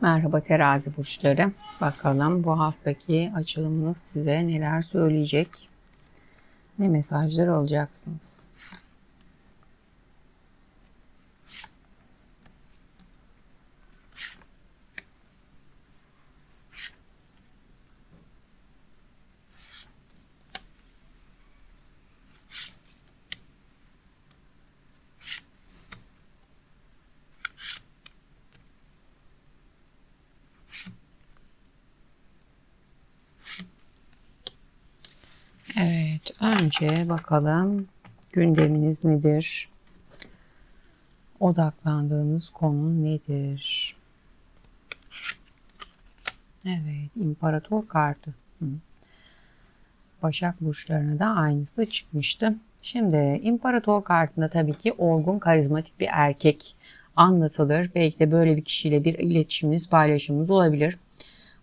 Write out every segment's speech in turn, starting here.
Merhaba terazi burçları. Bakalım bu haftaki açılımınız size neler söyleyecek? Ne mesajlar alacaksınız? Evet, önce bakalım gündeminiz nedir? Odaklandığınız konu nedir? Evet, imparator kartı. Başak burçlarına da aynısı çıkmıştı. Şimdi imparator kartında tabii ki olgun, karizmatik bir erkek anlatılır. Belki de böyle bir kişiyle bir iletişiminiz, paylaşımınız olabilir.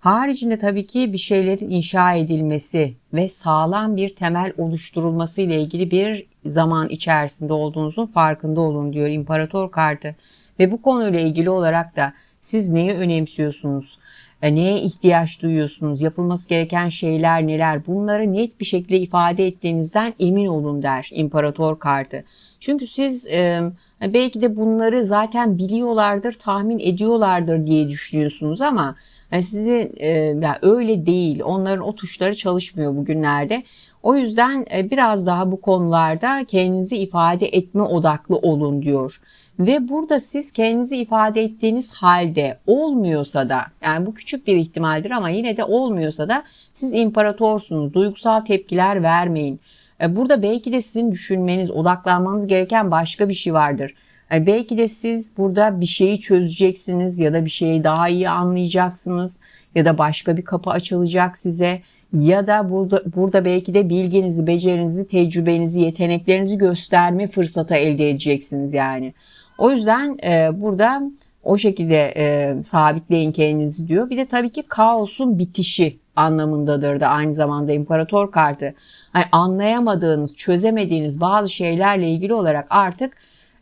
Haricinde tabii ki bir şeylerin inşa edilmesi ve sağlam bir temel oluşturulması ile ilgili bir zaman içerisinde olduğunuzun farkında olun diyor İmparator kartı. Ve bu konuyla ilgili olarak da siz neyi önemsiyorsunuz? E, neye ihtiyaç duyuyorsunuz? Yapılması gereken şeyler neler? Bunları net bir şekilde ifade ettiğinizden emin olun der İmparator kartı. Çünkü siz e, belki de bunları zaten biliyorlardır, tahmin ediyorlardır diye düşünüyorsunuz ama yani sizi e, yani öyle değil. Onların o tuşları çalışmıyor bugünlerde. O yüzden e, biraz daha bu konularda kendinizi ifade etme odaklı olun diyor. Ve burada siz kendinizi ifade ettiğiniz halde olmuyorsa da yani bu küçük bir ihtimaldir ama yine de olmuyorsa da siz imparatorsunuz. Duygusal tepkiler vermeyin. E, burada belki de sizin düşünmeniz, odaklanmanız gereken başka bir şey vardır. Yani belki de siz burada bir şeyi çözeceksiniz ya da bir şeyi daha iyi anlayacaksınız ya da başka bir kapı açılacak size ya da burada, burada belki de bilginizi, becerinizi, tecrübenizi, yeteneklerinizi gösterme fırsatı elde edeceksiniz yani. O yüzden e, burada o şekilde e, sabitleyin kendinizi diyor. Bir de tabii ki kaosun bitişi anlamındadır da aynı zamanda imparator kartı. Yani anlayamadığınız, çözemediğiniz bazı şeylerle ilgili olarak artık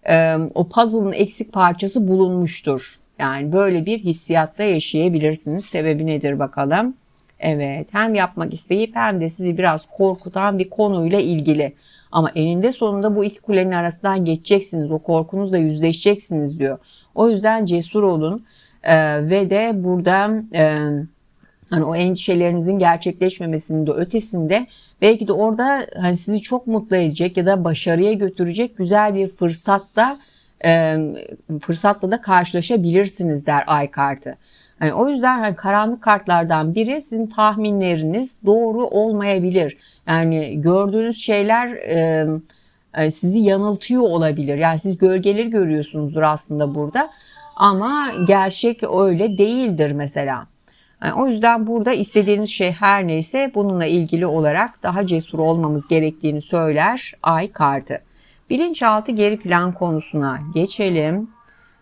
e, o puzzle'ın eksik parçası bulunmuştur. Yani böyle bir hissiyatta yaşayabilirsiniz. Sebebi nedir bakalım? Evet hem yapmak isteyip hem de sizi biraz korkutan bir konuyla ilgili. Ama eninde sonunda bu iki kulenin arasından geçeceksiniz. O korkunuzla yüzleşeceksiniz diyor. O yüzden cesur olun. Ee, ve de burada e, hani o endişelerinizin gerçekleşmemesinin de ötesinde belki de orada hani sizi çok mutlu edecek ya da başarıya götürecek güzel bir fırsatta e, fırsatla da karşılaşabilirsiniz der ay kartı. Yani o yüzden hani karanlık kartlardan biri sizin tahminleriniz doğru olmayabilir. Yani gördüğünüz şeyler e, sizi yanıltıyor olabilir. Yani siz gölgeleri görüyorsunuzdur aslında burada. Ama gerçek öyle değildir mesela. Yani o yüzden burada istediğiniz şey her neyse bununla ilgili olarak daha cesur olmamız gerektiğini söyler ay kartı. Bilinçaltı geri plan konusuna geçelim.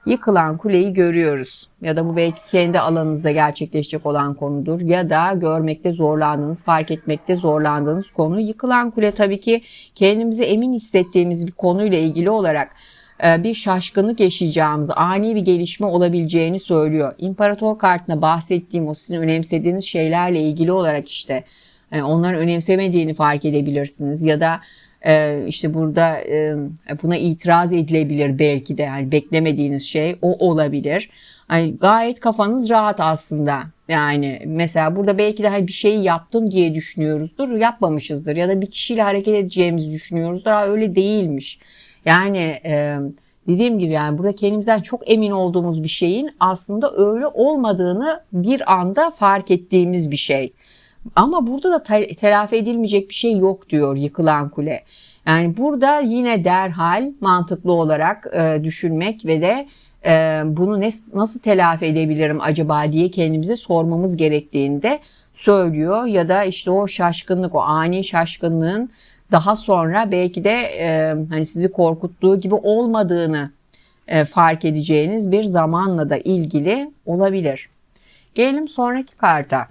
Yıkılan kuleyi görüyoruz ya da bu belki kendi alanınızda gerçekleşecek olan konudur ya da görmekte zorlandığınız, fark etmekte zorlandığınız konu. Yıkılan kule tabii ki kendimizi emin hissettiğimiz bir konuyla ilgili olarak bir şaşkınlık yaşayacağımızı, ani bir gelişme olabileceğini söylüyor. İmparator kartına bahsettiğim o sizin önemsediğiniz şeylerle ilgili olarak işte e, onların önemsemediğini fark edebilirsiniz ya da e, işte burada buna itiraz edilebilir belki de yani beklemediğiniz şey o olabilir. Yani gayet kafanız rahat aslında. Yani mesela burada belki de hani bir şeyi yaptım diye düşünüyoruzdur, yapmamışızdır ya da bir kişiyle hareket edeceğimizi düşünüyoruzdur. Ha, öyle değilmiş. Yani e, dediğim gibi yani burada kendimizden çok emin olduğumuz bir şeyin aslında öyle olmadığını bir anda fark ettiğimiz bir şey. Ama burada da telafi edilmeyecek bir şey yok diyor yıkılan kule. Yani burada yine derhal mantıklı olarak e, düşünmek ve de e, bunu ne, nasıl telafi edebilirim acaba diye kendimize sormamız gerektiğini de söylüyor. Ya da işte o şaşkınlık, o ani şaşkınlığın daha sonra belki de e, hani sizi korkuttuğu gibi olmadığını e, fark edeceğiniz bir zamanla da ilgili olabilir. Gelelim sonraki karta.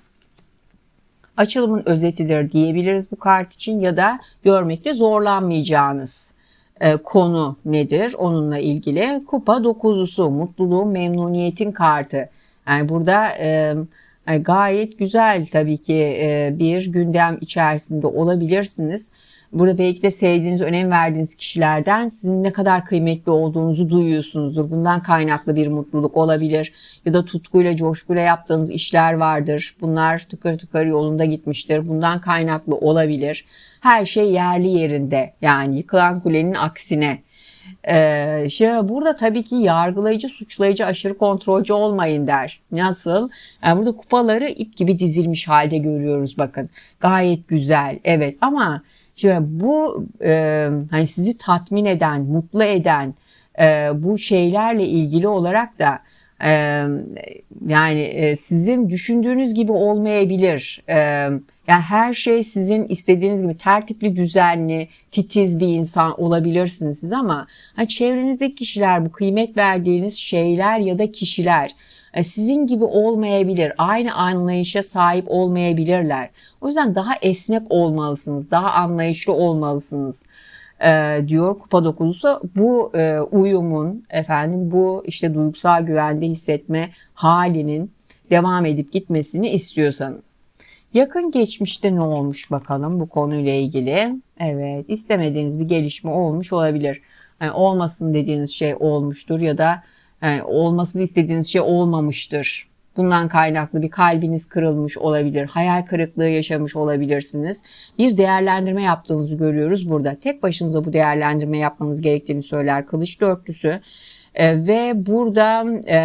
Açılımın özetidir diyebiliriz bu kart için ya da görmekte zorlanmayacağınız e, konu nedir onunla ilgili. Kupa dokuzusu, mutluluğun, memnuniyetin kartı. Yani burada e, e, gayet güzel tabii ki e, bir gündem içerisinde olabilirsiniz. Burada belki de sevdiğiniz, önem verdiğiniz kişilerden sizin ne kadar kıymetli olduğunuzu duyuyorsunuzdur. Bundan kaynaklı bir mutluluk olabilir. Ya da tutkuyla, coşkuyla yaptığınız işler vardır. Bunlar tıkır tıkır yolunda gitmiştir. Bundan kaynaklı olabilir. Her şey yerli yerinde. Yani yıkılan kulenin aksine. Ee, şimdi burada tabii ki yargılayıcı, suçlayıcı, aşırı kontrolcü olmayın der. Nasıl? Yani burada kupaları ip gibi dizilmiş halde görüyoruz bakın. Gayet güzel. Evet ama Şimdi bu e, hani sizi tatmin eden, mutlu eden e, bu şeylerle ilgili olarak da e, yani e, sizin düşündüğünüz gibi olmayabilir. E, yani her şey sizin istediğiniz gibi tertipli, düzenli, titiz bir insan olabilirsiniz siz ama hani çevrenizdeki kişiler bu kıymet verdiğiniz şeyler ya da kişiler sizin gibi olmayabilir. Aynı anlayışa sahip olmayabilirler. O yüzden daha esnek olmalısınız, daha anlayışlı olmalısınız e, diyor kupa dokuzusu. Bu e, uyumun efendim bu işte duygusal güvende hissetme halinin devam edip gitmesini istiyorsanız. Yakın geçmişte ne olmuş bakalım bu konuyla ilgili. Evet istemediğiniz bir gelişme olmuş olabilir. Yani olmasın dediğiniz şey olmuştur ya da yani olmasını istediğiniz şey olmamıştır. Bundan kaynaklı bir kalbiniz kırılmış olabilir, hayal kırıklığı yaşamış olabilirsiniz. Bir değerlendirme yaptığınızı görüyoruz burada. Tek başınıza bu değerlendirme yapmanız gerektiğini söyler kılıç dörtlüsü. E, ve burada e,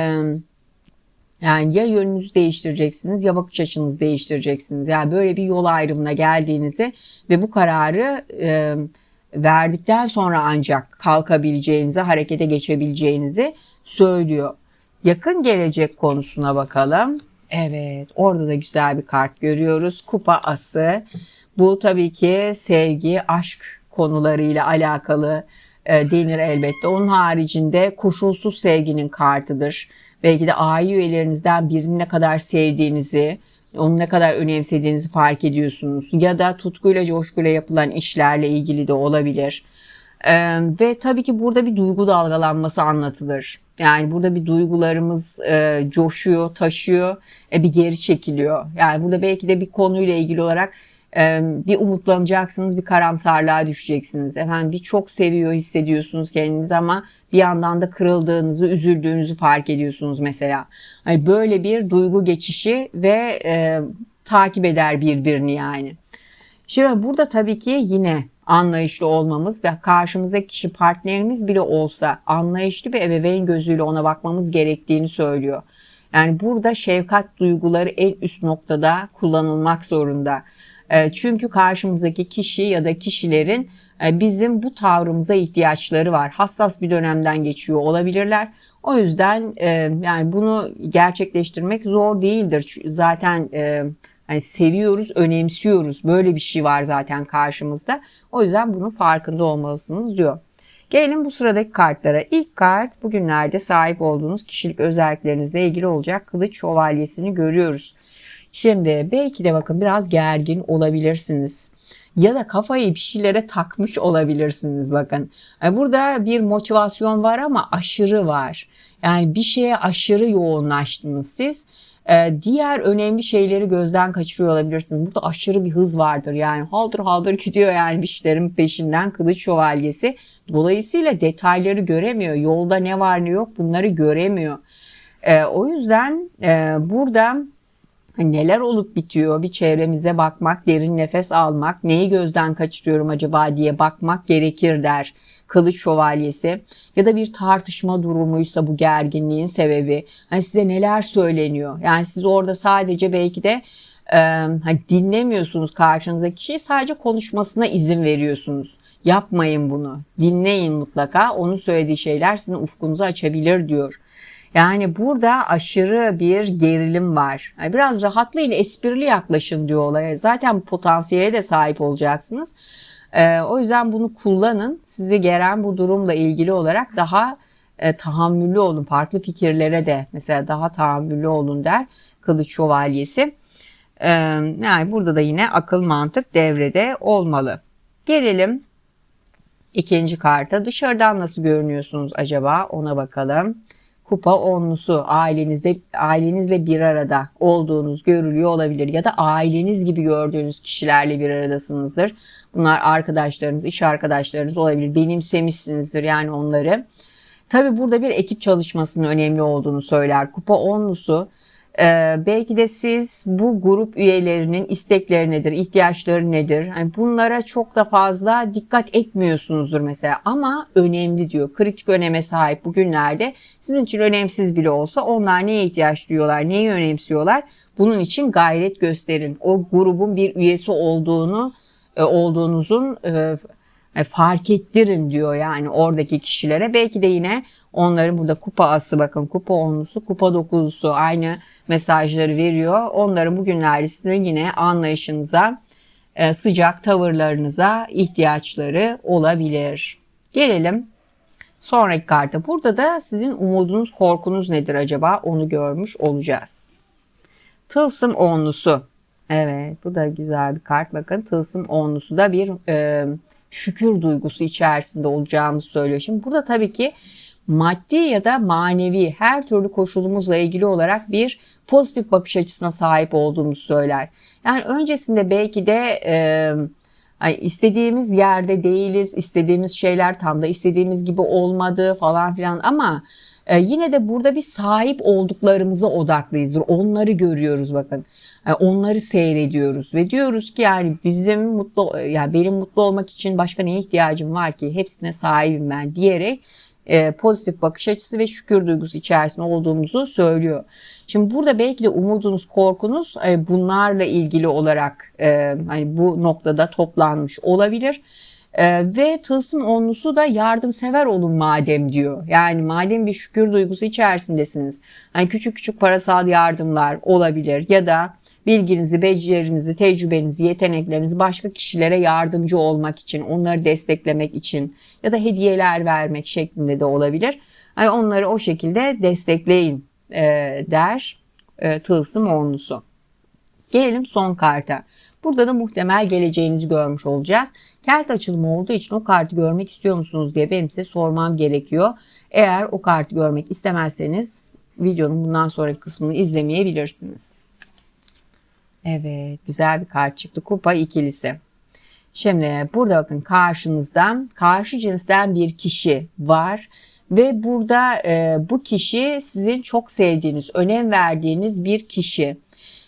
yani ya yönünüzü değiştireceksiniz ya bakış açınızı değiştireceksiniz. Yani böyle bir yol ayrımına geldiğinizi ve bu kararı e, verdikten sonra ancak kalkabileceğinizi, harekete geçebileceğinizi söylüyor. Yakın gelecek konusuna bakalım. Evet orada da güzel bir kart görüyoruz. Kupa ası. Bu tabii ki sevgi, aşk konularıyla alakalı e, denir elbette. Onun haricinde koşulsuz sevginin kartıdır. Belki de aile üyelerinizden birini ne kadar sevdiğinizi, onu ne kadar önemsediğinizi fark ediyorsunuz. Ya da tutkuyla, coşkuyla yapılan işlerle ilgili de olabilir. Ee, ve tabii ki burada bir duygu dalgalanması anlatılır. Yani burada bir duygularımız e, coşuyor, taşıyor, e, bir geri çekiliyor. Yani burada belki de bir konuyla ilgili olarak e, bir umutlanacaksınız, bir karamsarlığa düşeceksiniz. Efendim bir çok seviyor hissediyorsunuz kendinizi ama bir yandan da kırıldığınızı, üzüldüğünüzü fark ediyorsunuz mesela. Hani böyle bir duygu geçişi ve e, takip eder birbirini yani. Şimdi burada tabii ki yine anlayışlı olmamız ve karşımızdaki kişi partnerimiz bile olsa anlayışlı bir ebeveyn gözüyle ona bakmamız gerektiğini söylüyor. Yani burada şefkat duyguları en üst noktada kullanılmak zorunda. E, çünkü karşımızdaki kişi ya da kişilerin e, bizim bu tavrımıza ihtiyaçları var. Hassas bir dönemden geçiyor olabilirler. O yüzden e, yani bunu gerçekleştirmek zor değildir. Zaten yani seviyoruz, önemsiyoruz. Böyle bir şey var zaten karşımızda. O yüzden bunun farkında olmalısınız diyor. Gelelim bu sıradaki kartlara. İlk kart bugünlerde sahip olduğunuz kişilik özelliklerinizle ilgili olacak kılıç şövalyesini görüyoruz. Şimdi belki de bakın biraz gergin olabilirsiniz. Ya da kafayı bir şeylere takmış olabilirsiniz bakın. Burada bir motivasyon var ama aşırı var. Yani bir şeye aşırı yoğunlaştınız siz ee, diğer önemli şeyleri gözden kaçırıyor olabilirsiniz. Burada aşırı bir hız vardır. Yani haldır haldır gidiyor yani bir şeylerin peşinden kılıç şövalyesi. Dolayısıyla detayları göremiyor. Yolda ne var ne yok bunları göremiyor. Ee, o yüzden e, burada neler olup bitiyor bir çevremize bakmak, derin nefes almak, neyi gözden kaçırıyorum acaba diye bakmak gerekir der kılıç şövalyesi. Ya da bir tartışma durumuysa bu gerginliğin sebebi. Hani size neler söyleniyor? Yani siz orada sadece belki de e, hani dinlemiyorsunuz karşınızdaki kişiyi sadece konuşmasına izin veriyorsunuz. Yapmayın bunu. Dinleyin mutlaka. Onun söylediği şeyler sizin ufkunuzu açabilir diyor. Yani burada aşırı bir gerilim var. Yani biraz rahatlayın, esprili yaklaşın diyor olaya. Zaten potansiyele de sahip olacaksınız. Ee, o yüzden bunu kullanın. Sizi gelen bu durumla ilgili olarak daha e, tahammüllü olun. Farklı fikirlere de mesela daha tahammüllü olun der Kılıç Şövalyesi. Ee, yani burada da yine akıl mantık devrede olmalı. Gelelim ikinci karta. Dışarıdan nasıl görünüyorsunuz acaba ona bakalım. Kupa onlusu ailenizde ailenizle bir arada olduğunuz görülüyor olabilir ya da aileniz gibi gördüğünüz kişilerle bir aradasınızdır. Bunlar arkadaşlarınız, iş arkadaşlarınız olabilir. Benimsemişsinizdir yani onları. Tabi burada bir ekip çalışmasının önemli olduğunu söyler. Kupa onlusu ee, belki de siz bu grup üyelerinin istekleri nedir, ihtiyaçları nedir? Yani bunlara çok da fazla dikkat etmiyorsunuzdur mesela ama önemli diyor. Kritik öneme sahip bugünlerde sizin için önemsiz bile olsa onlar neye ihtiyaç duyuyorlar, neyi önemsiyorlar? Bunun için gayret gösterin. O grubun bir üyesi olduğunu e, olduğunuzun e, e, fark ettirin diyor yani oradaki kişilere. Belki de yine onların burada kupa ası bakın kupa onlusu, kupa dokuzlusu aynı mesajları veriyor. Onların bugünlerde sizin yine anlayışınıza, e, sıcak tavırlarınıza ihtiyaçları olabilir. Gelelim sonraki karta. Burada da sizin umudunuz, korkunuz nedir acaba onu görmüş olacağız. Tılsım onlusu. Evet bu da güzel bir kart. Bakın tılsım onlusu da bir e, şükür duygusu içerisinde olacağımızı söylüyor. Şimdi burada tabii ki maddi ya da manevi her türlü koşulumuzla ilgili olarak bir pozitif bakış açısına sahip olduğumuzu söyler. Yani öncesinde belki de e, istediğimiz yerde değiliz, istediğimiz şeyler tam da istediğimiz gibi olmadı falan filan ama e, yine de burada bir sahip olduklarımıza odaklıyızdır. Onları görüyoruz bakın. Yani onları seyrediyoruz ve diyoruz ki yani bizim mutlu yani benim mutlu olmak için başka neye ihtiyacım var ki? Hepsine sahibim ben diyerek e, pozitif bakış açısı ve şükür duygusu içerisinde olduğumuzu söylüyor. Şimdi burada belki de umudunuz, korkunuz e, bunlarla ilgili olarak e, hani bu noktada toplanmış olabilir. Ee, ve tılsım onlusu da yardımsever olun madem diyor. Yani madem bir şükür duygusu içerisindesiniz. Hani küçük küçük parasal yardımlar olabilir ya da bilginizi, becerinizi, tecrübenizi, yeteneklerinizi başka kişilere yardımcı olmak için, onları desteklemek için ya da hediyeler vermek şeklinde de olabilir. Hani onları o şekilde destekleyin e, der e, tılsım onlusu. Gelelim son karta. Burada da muhtemel geleceğinizi görmüş olacağız. Kelt açılımı olduğu için o kartı görmek istiyor musunuz diye benim size sormam gerekiyor. Eğer o kartı görmek istemezseniz videonun bundan sonraki kısmını izlemeyebilirsiniz. Evet güzel bir kart çıktı. Kupa ikilisi. Şimdi burada bakın karşınızda karşı cinsten bir kişi var ve burada e, bu kişi sizin çok sevdiğiniz, önem verdiğiniz bir kişi.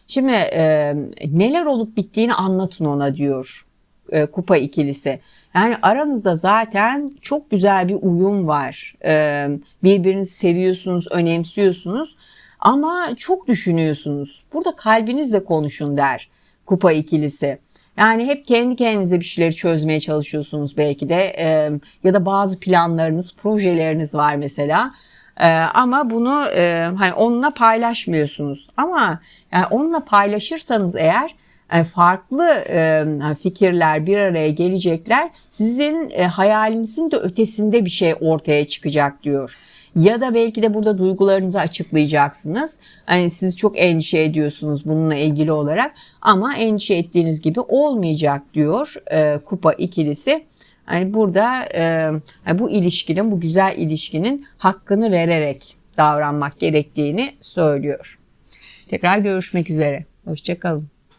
Şimdi e, neler olup bittiğini anlatın ona diyor e, kupa ikilisi. Yani aranızda zaten çok güzel bir uyum var. E, birbirinizi seviyorsunuz, önemsiyorsunuz ama çok düşünüyorsunuz. Burada kalbinizle konuşun der kupa ikilisi. Yani hep kendi kendinize bir şeyleri çözmeye çalışıyorsunuz belki de e, ya da bazı planlarınız, projeleriniz var mesela. Ee, ama bunu e, hani onunla paylaşmıyorsunuz. Ama yani onunla paylaşırsanız eğer e, farklı e, fikirler bir araya gelecekler. Sizin e, hayalinizin de ötesinde bir şey ortaya çıkacak diyor. Ya da belki de burada duygularınızı açıklayacaksınız. Hani siz çok endişe ediyorsunuz bununla ilgili olarak ama endişe ettiğiniz gibi olmayacak diyor e, kupa ikilisi. Yani burada e, bu ilişkinin, bu güzel ilişkinin hakkını vererek davranmak gerektiğini söylüyor. Tekrar görüşmek üzere. Hoşçakalın.